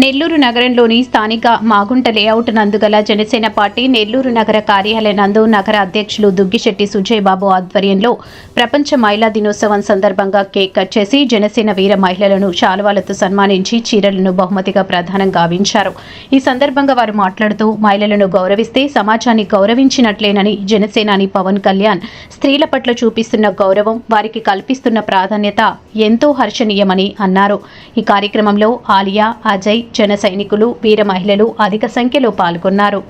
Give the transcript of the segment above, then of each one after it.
నెల్లూరు నగరంలోని స్థానిక మాగుంట లేఅవుట్ నందుగల జనసేన పార్టీ నెల్లూరు నగర కార్యాలయ నందు నగర అధ్యక్షులు దుగ్గిశెట్టి సుజయ్ బాబు ఆధ్వర్యంలో ప్రపంచ మహిళా దినోత్సవం సందర్భంగా కేక్ కట్ చేసి జనసేన వీర మహిళలను శాలువాలతో సన్మానించి చీరలను బహుమతిగా ప్రదానం గావించారు. ఈ సందర్భంగా వారు మాట్లాడుతూ మహిళలను గౌరవిస్తే సమాజాన్ని గౌరవించినట్లేనని జనసేనాని పవన్ కళ్యాణ్ స్త్రీల పట్ల చూపిస్తున్న గౌరవం వారికి కల్పిస్తున్న ప్రాధాన్యత ఎంతో హర్షణీయమని అన్నారు. ఈ కార్యక్రమంలో ఆలియా అజయ్ జన సైనికులు వీర మహిళలు అధిక సంఖ్యలో పాల్గొన్నారు.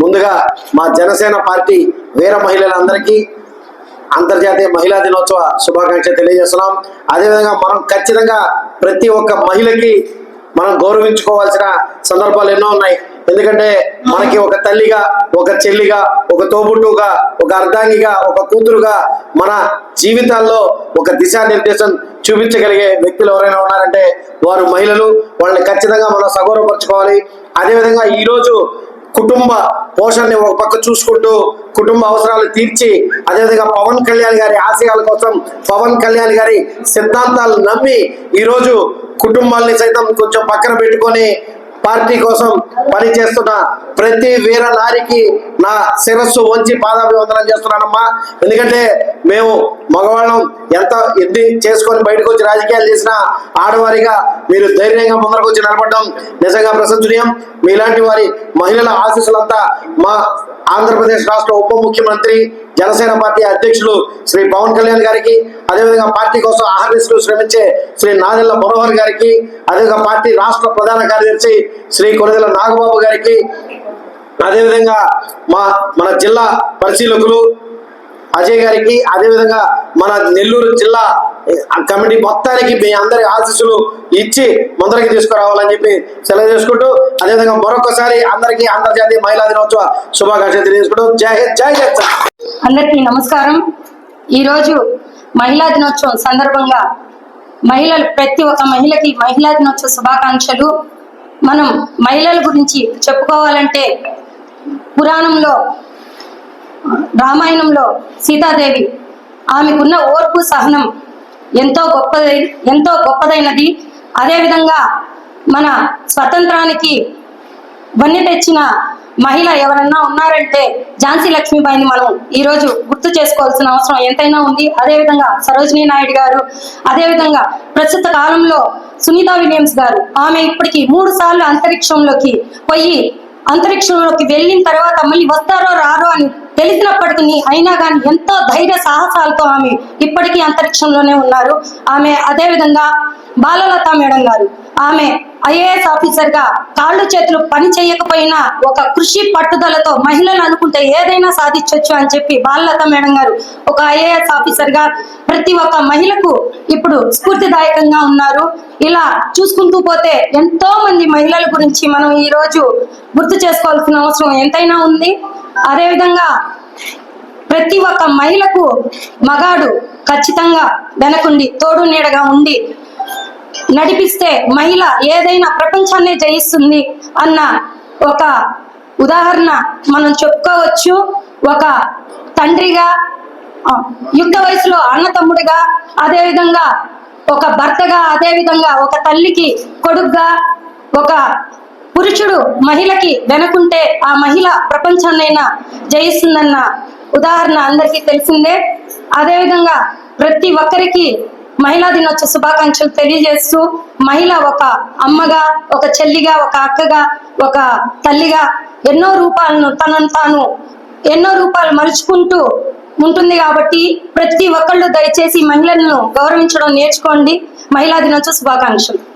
ముందుగా మా జనసేన పార్టీ వీర మహిళలందరికీ అంతర్జాతీయ మహిళా దినోత్సవ శుభాకాంక్షలు తెలియజేస్తున్నాం. అదేవిధంగా మనం ఖచ్చితంగా ప్రతి ఒక్క మహిళకి మనం గౌరవించుకోవాల్సిన సందర్భాలు ఎన్నో ఉన్నాయి. ఎందుకంటే మనకి ఒక తల్లిగా ఒక చెల్లిగా ఒక తోబుట్టుగా ఒక అర్ధాంగిగా ఒక కూతురుగా మన జీవితాల్లో ఒక దిశానిర్దేశం చూపించగలిగే వ్యక్తులు ఎవరైనా ఉన్నారంటే వారు మహిళలు వాళ్ళని ఖచ్చితంగా మనం సగౌరవపరచుకోవాలి. అదేవిధంగా ఈరోజు కుటుంబ పోషణని ఒక పక్క చూసుకుంటూ కుటుంబ అవసరాలు తీర్చి అదేవిధంగా పవన్ కళ్యాణ్ గారి ఆశయాల కోసం పవన్ కళ్యాణ్ గారి సిద్ధాంతాలు నమ్మి ఈరోజు కుటుంబాల్ని సైతం కొంచెం పక్కన పెట్టుకొని పార్టీ కోసం పనిచేస్తున్న ప్రతి వీర నారికి నా శిరస్సు వంచి పాదాభివందనం చేస్తున్నానమ్మా. ఎందుకంటే మేము మగవాళ్ళం ఎంత ఎద్ది చేసుకొని బయటకు వచ్చి రాజకీయాలు చేసినా ఆడవారిగా మీరు ధైర్యంగా ముందరకు వచ్చి నిలబడడం నిజంగా ప్రశంసనీయం. మీలాంటి వారి మహిళల ఆశీస్సులంతా మా ఆంధ్రప్రదేశ్ రాష్ట్ర ఉప ముఖ్యమంత్రి జనసేన పార్టీ అధ్యక్షులు శ్రీ పవన్ కళ్యాణ్ గారికి అదేవిధంగా పార్టీ కోసం ఆహర్నిశలు శ్రమించే శ్రీ నాదెళ్ళ మనోహర్ గారికి అదేవిధంగా పార్టీ రాష్ట్ర ప్రధాన కార్యదర్శి శ్రీ కొనదెల నాగబాబు గారికి అదేవిధంగా మా మన జిల్లా పరిశీలకులు అజయ్ గారికి అదేవిధంగా మన నెల్లూరు జిల్లా కమిటీ మొత్తానికి మీ అందరి ఆశీస్సులు ఇచ్చి ముందరికి తీసుకురావాలని చెప్పి సెలవు చేసుకుంటూ అదేవిధంగా మరొకసారి అందరికీ అంతర్జాతీయ మహిళా దినోత్సవ శుభాకాంక్షలు తెలియజేసుకుంటూ జై హింద్ జై జగత్ అందరికీ నమస్కారం. ఈరోజు మహిళా దినోత్సవం సందర్భంగా మహిళలు ప్రతి ఒక్క మహిళకి మహిళా దినోత్సవ శుభాకాంక్షలు. మనం మహిళల గురించి చెప్పుకోవాలంటే పురాణంలో రామాయణంలో సీతాదేవి ఆమెకున్న ఓర్పు సహనం ఎంతో గొప్పది ఎంతో గొప్పదైనది. అదేవిధంగా మన స్వతంత్రానికి వన్నె తెచ్చిన మహిళ ఎవరన్నా ఉన్నారంటే ఝాన్సీ లక్ష్మీబాయిని మనం ఈ రోజు గుర్తు చేసుకోవాల్సిన అవసరం ఎంతైనా ఉంది. అదేవిధంగా సరోజినీ నాయుడు గారు అదేవిధంగా ప్రస్తుత కాలంలో సునీత విలియమ్స్ గారు ఆమె ఇప్పటికి మూడు సార్లు అంతరిక్షంలోకి పోయి అంతరిక్షంలోకి వెళ్ళిన తర్వాత మళ్ళీ వస్తారో రారో అని తెలిసినప్పటికీ అయినా కానీ ఎంతో ధైర్య సాహసాలతో ఆమె ఇప్పటికీ అంతరిక్షంలోనే ఉన్నారు. ఆమె అదేవిధంగా బాలలత మేడం గారు ఆమె ఐఏఎస్ ఆఫీసర్గా కాళ్ళు చేతులు పని చేయకపోయినా ఒక కృషి పట్టుదలతో మహిళలు అనుకుంటే ఏదైనా సాధించవచ్చు అని చెప్పి బాలలత మేడం గారు ఒక ఐఏఎస్ ఆఫీసర్గా ప్రతి ఒక్క మహిళకు ఇప్పుడు స్ఫూర్తిదాయకంగా ఉన్నారు. ఇలా చూసుకుంటూ పోతే ఎంతో మంది మహిళల గురించి మనం ఈ రోజు గుర్తు చేసుకోవాల్సిన అవసరం ఎంతైనా ఉంది. అదేవిధంగా ప్రతి ఒక్క మహిళకు మగాడు ఖచ్చితంగా వెనకుండి తోడు నీడగా ఉండి నడిపిస్తే మహిళ ఏదైనా ప్రపంచాన్నే జయిస్తుంది అన్న ఒక ఉదాహరణ మనం చెప్పుకోవచ్చు. ఒక తండ్రిగా యుద్ధ యుక్త వయసులో అన్న తమ్ముడిగా అదేవిధంగా ఒక భర్తగా అదేవిధంగా ఒక తల్లికి కొడుగ్గా ఒక పురుషుడు మహిళకి వెనకుంటే ఆ మహిళ ప్రపంచాన్నైనా జయిస్తుందన్న ఉదాహరణ అందరికీ తెలిసిందే. అదేవిధంగా ప్రతి ఒక్కరికి మహిళా దినోత్సవ శుభాకాంక్షలు తెలియజేస్తూ మహిళ ఒక అమ్మగా ఒక చెల్లిగా ఒక అక్కగా ఒక తల్లిగా ఎన్నో రూపాలను తనను తాను ఎన్నో రూపాలు మలుచుకుంటూ ఉంటుంది కాబట్టి ప్రతి ఒక్కళ్ళు దయచేసి మహిళలను గౌరవించడం నేర్చుకోండి. మహిళా దినోత్సవ శుభాకాంక్షలు.